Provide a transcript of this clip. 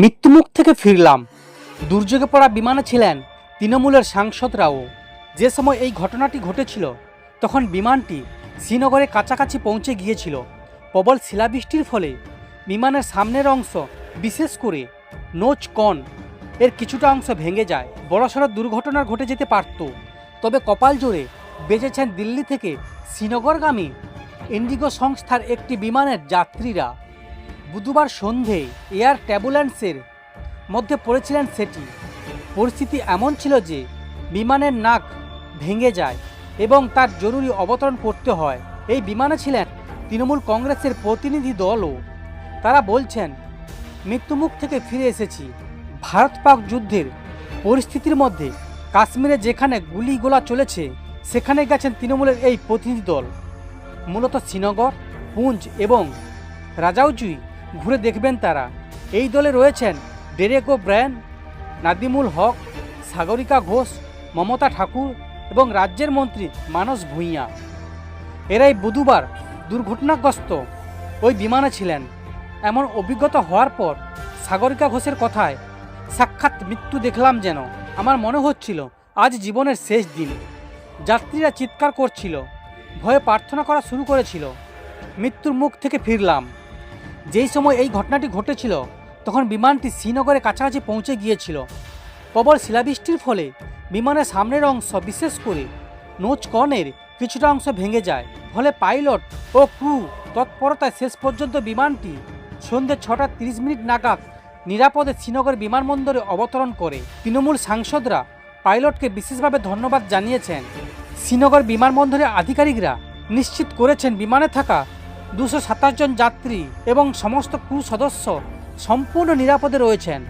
মৃত্যুমুখ থেকে ফিরলাম। দুর্যোগে পড়া বিমানে ছিলেন তৃণমূলের সাংসদরাও যে সময় এই ঘটনাটি ঘটেছিল, তখন বিমানটি শ্রীনগরে কাছাকাছি পৌঁছে গিয়েছিল। প্রবল শিলাবৃষ্টির ফলে বিমানের সামনের অংশ, বিশেষ করে নোচ কন এর কিছুটা অংশ ভেঙে যায়। বড়সড় দুর্ঘটনা ঘটে যেতে পারত, তবে কপাল জোরে বেঁচেছেন দিল্লি থেকে শ্রীনগরগামী ইন্ডিগো সংস্থার একটি বিমানের যাত্রীরা। বুধবার সন্ধে এয়ার ট্যাবুলেন্সের মধ্যে পড়েছিলেন সেটি। পরিস্থিতি এমন ছিল যে বিমানের নাক ভেঙে যায় এবং তার জরুরি অবতরণ করতে হয়। এই বিমানে ছিলেন তৃণমূল কংগ্রেসের প্রতিনিধি দলও। তারা বলছেন, মৃত্যুমুখ থেকে ফিরে এসেছি। ভারত পাক যুদ্ধের পরিস্থিতির মধ্যে কাশ্মীরে যেখানে গুলি গোলা চলেছে, সেখানে গেছেন তৃণমূলের এই প্রতিনিধি দল। মূলত শ্রীনগর, পুঞ্জ এবং রাজাউজুই ঘুরে দেখবেন তারা। এই দলে রয়েছেন ডেরেকো ব্র্যান নাদিমুল হক, সাগরিকা ঘোষ, মমতা ঠাকুর এবং রাজ্যের মন্ত্রী মানস ভূঁইয়া। এরাই বুধবার দুর্ঘটনাগ্রস্ত ওই বিমানে ছিলেন। এমন অভিজ্ঞতা হওয়ার পর সাগরিকা ঘোষের কথায় সাক্ষাৎ মৃত্যু দেখলাম যেন। আমার মনে হচ্ছিল, আজ জীবনের শেষ দিন। যাত্রীরা চিৎকার করছিল, ভয়ে প্রার্থনা করা শুরু করেছিল। মৃত্যুর মুখ থেকে ফিরলাম। যেই সময় এই ঘটনাটি ঘটেছিল, তখন বিমানটি শ্রীনগরের কাছাকাছি পৌঁছে গিয়েছিল। প্রবল শিলাবৃষ্টির ফলে বিমানের সামনের অংশ, বিশেষ করে নোচ কর্নের কিছুটা অংশ ভেঙে যায়। ফলে পাইলট ও ক্রু তৎপরতায় শেষ পর্যন্ত বিমানটি সন্ধ্যে ছটা তিরিশ মিনিট নাগাদ নিরাপদে শ্রীনগর বিমানবন্দরে অবতরণ করে। তৃণমূল সাংসদরা পাইলটকে বিশেষভাবে ধন্যবাদ জানিয়েছেন। শ্রীনগর বিমানবন্দরের আধিকারিকরা নিশ্চিত করেছেন, বিমানে থাকা দুশো সাতাশ জন যাত্রী এবং সমস্ত ক্রু সদস্য সম্পূর্ণ নিরাপদে রয়েছেন।